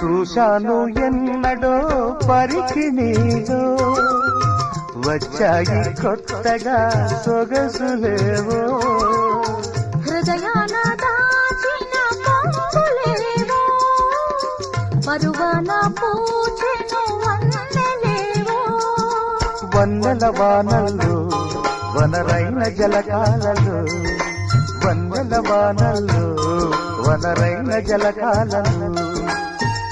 చూశాను ఎన్నడో పరికి నీలో వచ్చాయి కొత్తగా సొగసులేవో హృదయాన దాచిన పొంగులేవో పరువాన పూచెను వన్నెలేవో వన్నెల వానల్లో వనరైన జలకాలలో వన్నెల వానల్లో వనరైన జలకాలలో.